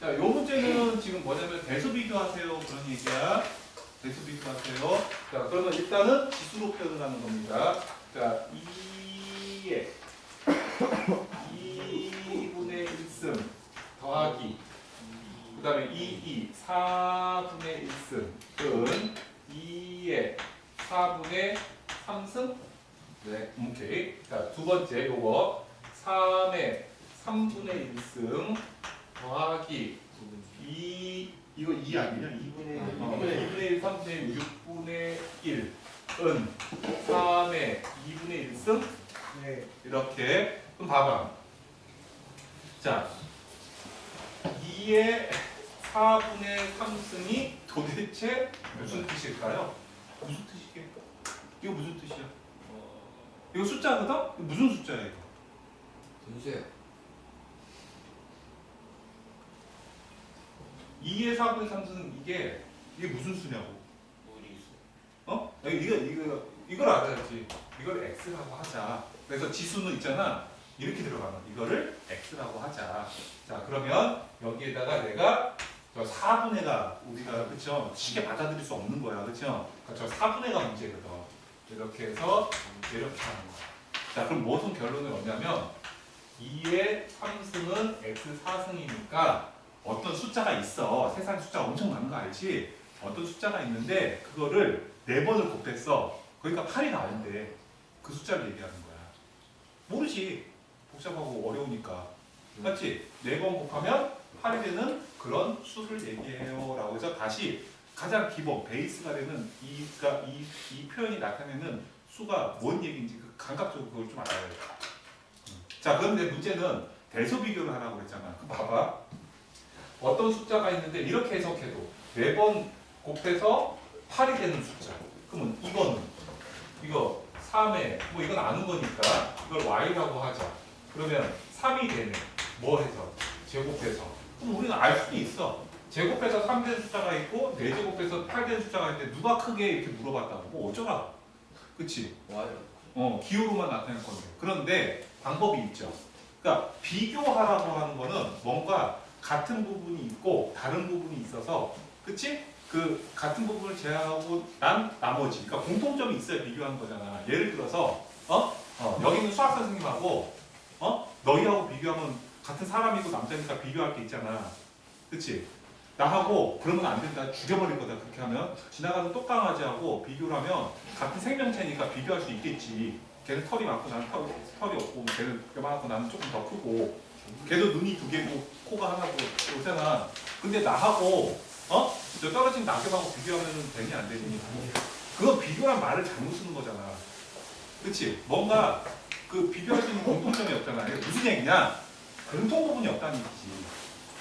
자, 요 문제는 지금 뭐냐면 대수 비교하세요. 그런 얘기야. 대수 비교하세요. 자, 그러면 일단은 지수로 표현을 하는 겁니다. 자, 2에 2분의 1승 더하기 그 다음에 2, 2, 4분의 1승은 2의 4분의 3승 네, 오케이. 자, 두 번째 요거 3의 3분의 1승 더하기 2 이거 2 아니냐? 2분의 1, 아, 2분의 1, 2분의 1, 3분의 6분의 1은 3의 2분의 1승 네. 이렇게 그럼 봐봐. 자, 2의 4분의 3승이 도대체 무슨 뜻일까요? 무슨 뜻이게? 이거 무슨 뜻이야? 이거 숫자거든? 이거 무슨 숫자야 이거? 분수요. 2의 4분의 3승은 이게 이게 무슨 수냐고? 어? 이거 이거 이걸 알아야지. 이걸 x라고 하자. 그래서 지수는 있잖아. 이렇게 들어가는 이거를 x라고 하자. 자 그러면 여기에다가 내가 저 4분의 가 우리가 그쵸 쉽게 받아들일 수 없는 거야 그쵸? 그러니까 저 4분의 가 문제거든. 이렇게 해서 이렇게 하는 거야. 자 그럼 무슨 결론을 얻냐면 2의 3승은 x 4승이니까 어떤 숫자가 있어. 세상에 숫자가 엄청 많은 거 알지? 어떤 숫자가 있는데 그거를 네 번을 곱했어. 그러니까 8이 나온대. 그 숫자를 얘기하는 거야. 모르지. 복잡하고 어려우니까. 맞지? 네 번 곱하면 8이 되는 그런 수를 얘기해요. 라고 해서 다시 가장 기본, 베이스가 되는 이가 이, 이 표현이 나타내는 수가 뭔 얘기인지 그 감각적으로 그걸 좀 알아야 돼. 음. 자, 그런데 문제는 대소 비교를 하라고 그랬잖아. 그 봐봐. 어떤 숫자가 있는데 이렇게 해석해도 네번 곱해서 8이 되는 숫자. 그러면 이거는 이거 3에 뭐 이건 아는 거니까 이걸 y라고 하자. 그러면 3이 되네. 뭐 해서 제곱해서. 그럼 우리는 알 수도 있어. 제곱해서 3 되는 숫자가 있고 4제곱해서 8 되는 숫자가 있는데 누가 크게 이렇게 물어봤다고. 뭐 어쩌라. 그치? 와요. 어, 기호로만 나타낼 건데. 그런데 방법이 있죠. 그러니까 비교하라고 하는 거는 뭔가 같은 부분이 있고 다른 부분이 있어서, 그치? 그 같은 부분을 제외하고 난 나머지, 그러니까 공통점이 있어야 비교하는 거잖아. 예를 들어서, 어? 어, 여기 있는 수학 선생님하고, 어? 너희하고 비교하면 같은 사람이고 남자니까 비교할 게 있잖아. 그치? 나하고 그러면 안 된다. 죽여버릴 거다. 그렇게 하면 지나가는 똑강아지하고 비교를 하면 같은 생명체니까 비교할 수 있겠지. 걔는 털이 많고 나는 털, 털이 없고 걔는 요만하고 나는 조금 더 크고 걔도 눈이 두 개고 코가 하나고 그렇잖아. 근데 나하고 어? 저 떨어진 낙엽하고 비교하면 되니 안 되니? 그거 비교란 말을 잘못 쓰는 거잖아. 그치? 뭔가 그 비교할 수 있는 공통점이 없잖아. 이게 무슨 얘기냐? 공통 부분이 없다는 얘기지.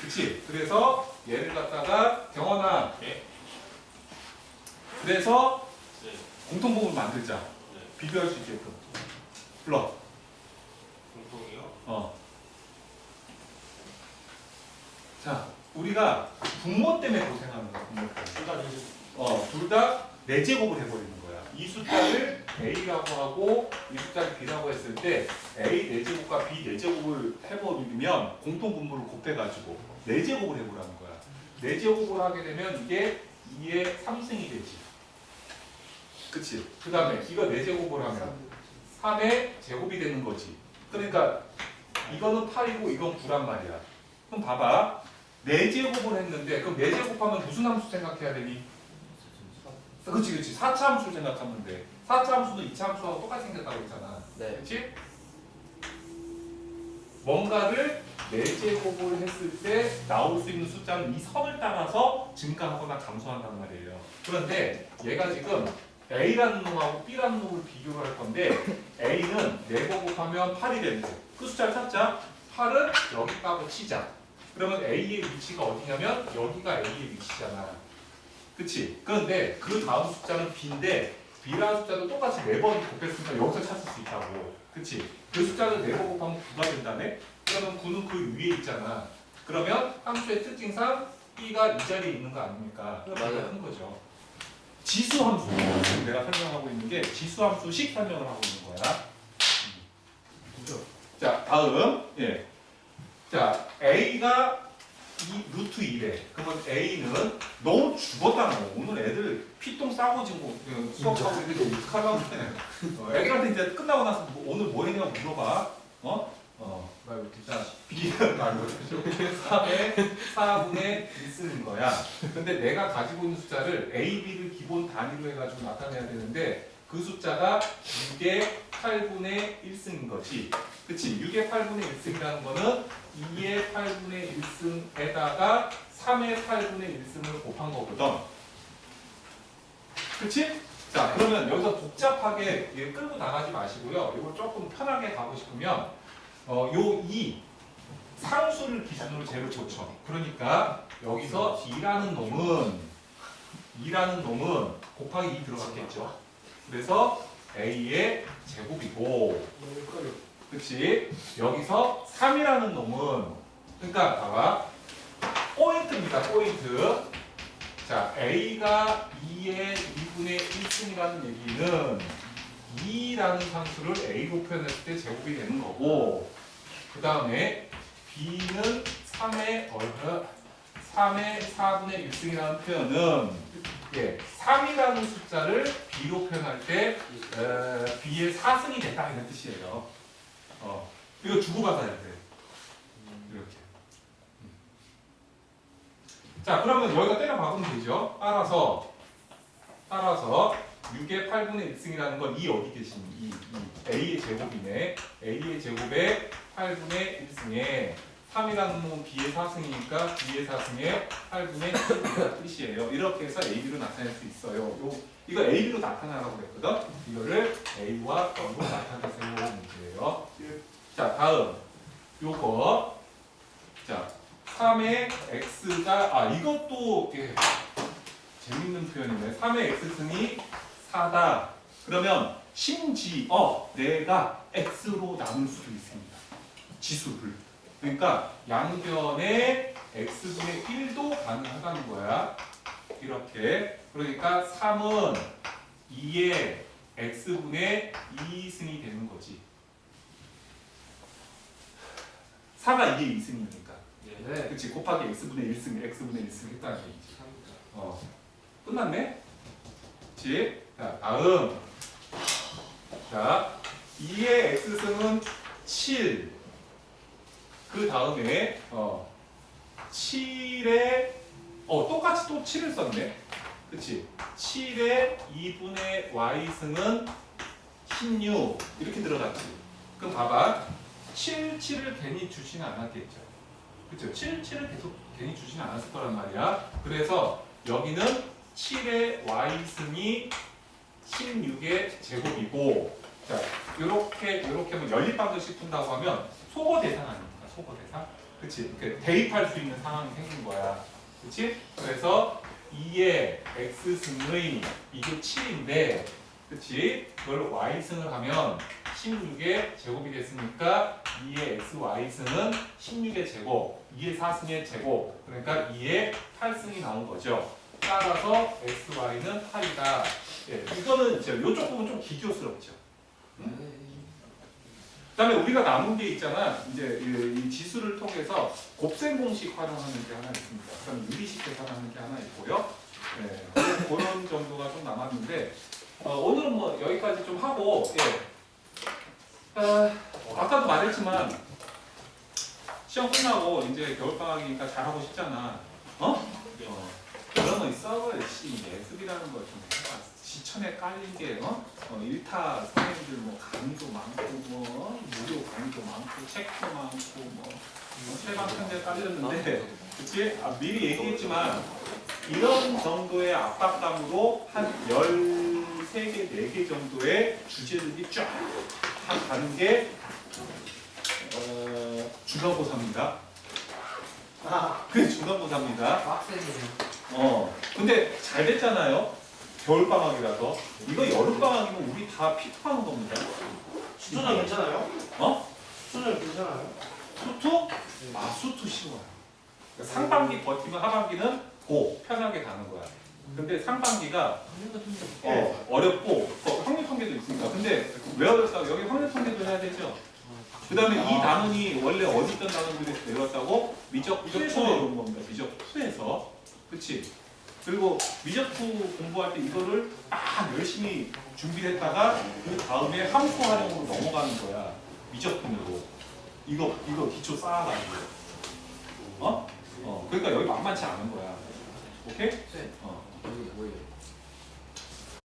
그치? 그래서 얘를 갖다가 경원아 예? 그래서 네. 공통 부분 만들자. 네. 비교할 수 있게끔. 불러. 공통이요? 어. 자, 우리가 분모 때문에 고생하는 거야. 분모 때문에. 어, 둘다네 내제곱을 해버리는 거야. 이 숫자를 A라고 하고 이 숫자를 B라고 했을 때 A 네 내제곱과 B 내제곱을 해버리면 공통 분모를 곱해가지고 네 내제곱을 해보라는 거야. 네 내제곱을 하게 되면 이게 2의 3승이 되지. 그치? 그 다음에 이거 네 내제곱을 하면 3의 제곱이 되는 거지. 그러니까 이거는 8이고 이건 9란 말이야. 그럼 봐봐. 4제곱을 했는데 그럼 4제곱하면 무슨 함수 생각해야 되니? 그치 그치 4차 함수를 생각하면 돼. 4차 함수도 2차 함수하고 똑같이 생겼다고 했잖아. 네. 그치? 뭔가를 4제곱을 했을 때 나올 수 있는 숫자는 이 선을 따라서 증가하거나 감소한단 말이에요. 그런데 얘가 지금 A라는 놈하고 B라는 놈을 비교를 할 건데 A는 4번 곱하면 8이 되는데 그 숫자를 찾자. 8은 여기 까고 치자. 그러면 A의 위치가 어디냐면 여기가 A의 위치잖아. 그치? 그런데 그 다음 숫자는 B인데 B라는 숫자도 똑같이 4번 곱했으니까 여기서 찾을 수 있다고. 그치? 그 숫자를 4번 곱하면 9가 된다네? 그러면 9는 그 위에 있잖아. 그러면 함수의 특징상 B가 이 자리에 있는 거 아닙니까? 맞아요. 큰 거죠. 지수 함수. 지금 내가 설명하고 있는 게 지수 함수식 설명을 하고 있는 거야. 자, 다음. 예. 자, A가 이 루트 루트 1에 그러면 A는 너무 죽었다는 거 오늘 애들 피똥 싸고 지금 뭐, 그 수업하고 이렇게 그래 어, 애들한테 이제 끝나고 나서 뭐, 오늘 뭐 했냐고 물어봐 어? 어. 말 못해. 자, B는 말고 3의 4분의 1 쓰는 거야. 근데 내가 가지고 있는 숫자를 A, B를 기본 단위로 해가지고 나타내야 되는데 그 숫자가 6의 8분의 1승인 거지. 그치? 6의 8분의 1승이라는 거는 2의 8분의 1승에다가 3의 8분의 1승을 곱한 거거든. 그치? 자, 그러면 여기서 복잡하게 예, 끌고 나가지 마시고요. 이걸 조금 편하게 가고 싶으면 어, 요 2, 상수를 기준으로 쟤를 고쳐. 그러니까 여기서 2라는 놈은 2라는 놈은 곱하기 2 들어갔겠죠. 그래서 A의 제곱이고 그치? 여기서 3이라는 놈은 그러니까 봐봐 포인트입니다 포인트 자 A가 2의 2분의 1승이라는 얘기는 2라는 상수를 A로 표현했을 때 제곱이 되는 거고 그 다음에 B는 3의 얼마 3의 4분의 1승이라는 표현은 예, 3이라는 숫자를 B로 표현할 때 에, B의 4승이 됐다 이런 뜻이에요. 어, 이거 주고받아야 돼. 이렇게. 음. 자, 그러면 여기가 때려 박으면 되죠. 따라서 따라서 6의 8분의 1승이라는 건이 어디 계신 이, 이 A의 제곱이네. A의 제곱에 8분의 1승에 3이라는 놈은 B의 4승이니까 B의 4승에 8분의 1승이라는 뜻이에요. 이렇게 해서 AB로 나타낼 수 있어요. 요, 이거 AB로 나타나라고 그랬거든. 이거를 A와 B로 나타내세요 문제예요. 자, 다음 요거 자 3의 x가 아 이것도 예, 재밌는 표현이네. 3의 x승이 4다. 그러면 심지어 내가 x로 나눌 수도 있습니다. 지수를. 그러니까 양변에 x분의 1도 가능하다는 거야. 이렇게. 그러니까 3은 2의 x분의 2승이 되는 거지. 4가 이게 2승이니까. 네. 그치 곱하기 x분의 1승, x분의 1승 했다는 얘기지. 어. 끝났네? 그치? 자, 다음. 자, 2의 x승은 7. 그 다음에, 어, 7의, 어, 똑같이 또 7을 썼네? 그치? 7의 2분의 y승은 16. 이렇게 들어갔지. 그럼 봐봐. 7, 7을 괜히 주진 않았겠죠. 그쵸? 7, 7을 계속 괜히 주진 않았을 거란 말이야. 그래서 여기는 7의 y승이 16의 제곱이고 자 이렇게 이렇게 하면 연립방정식 푼다고 하면 소거 대상 아닙니까? 소거 대상. 그치? 그 대입할 수 있는 상황이 생긴 거야. 그치? 그래서 2의 x승의 이게 7인데 그치? 그걸 y승을 하면 16의 제곱이 됐으니까 2의 xy승은 16의 제곱, 2의 4승의 제곱, 그러니까 2의 8승이 나온 거죠. 따라서 xy는 8이다. 예, 이거는 이제 이쪽 부분 좀 기교스럽죠. 그다음에 우리가 남은 게 있잖아. 이제 이, 이 지수를 통해서 곱셈 공식 활용하는 게 하나 있습니다. 그다음 유리식 계산하는 게 하나 있고요. 예, 그런 정도가 좀 남았는데 어, 오늘은 뭐 여기까지 좀 하고 예. 아, 아까도 말했지만 시험 끝나고 이제 겨울 방학이니까 잘하고 싶잖아. 어? 어. 그러면 서버 씨 예습이라는 걸 좀. 지천에 깔린 게 어? 어, 일타 선생님들 뭐 강의도 많고 뭐 무료 강의도 많고 책도 많고 뭐 세방 편제 깔렸는데 그치? 아, 미리 얘기했지만 이런 정도의 압박감으로 한 13개, 4개 정도의 주제들이 쫙 가는 게 어, 중간고사입니다. 아, 그게 중간고사입니다. 빡세네요. 어, 근데 잘 됐잖아요. 겨울 방학이라서 이거 여름 방학이면 우리 다 피터하는 겁니다. 수준은 괜찮아요? 어? 수준은 괜찮아요? 수투? 아 수투 쉬워요. 그러니까 상반기 버티면 하반기는 고 편하게 가는 거야. 근데 상반기가 어, 어렵고 어, 확률 통계도 있으니까. 근데 왜 어렵다고? 여기 확률 통계도 해야 되죠. 그 다음에 이 단원이 원래 어디 있던 단원들에서 내려왔다고? 미적 미적 투에 온 겁니다. 미적 투. 그치? 그리고 미적수 공부할 때 이거를 딱 열심히 준비했다가 그 다음에 함수 활용으로 넘어가는 거야. 미적분으로. 이거, 이거 기초 쌓아가지고. 어? 어. 그러니까 여기 만만치 않은 거야. 오케이? 쌤 어. 여기 뭐예요?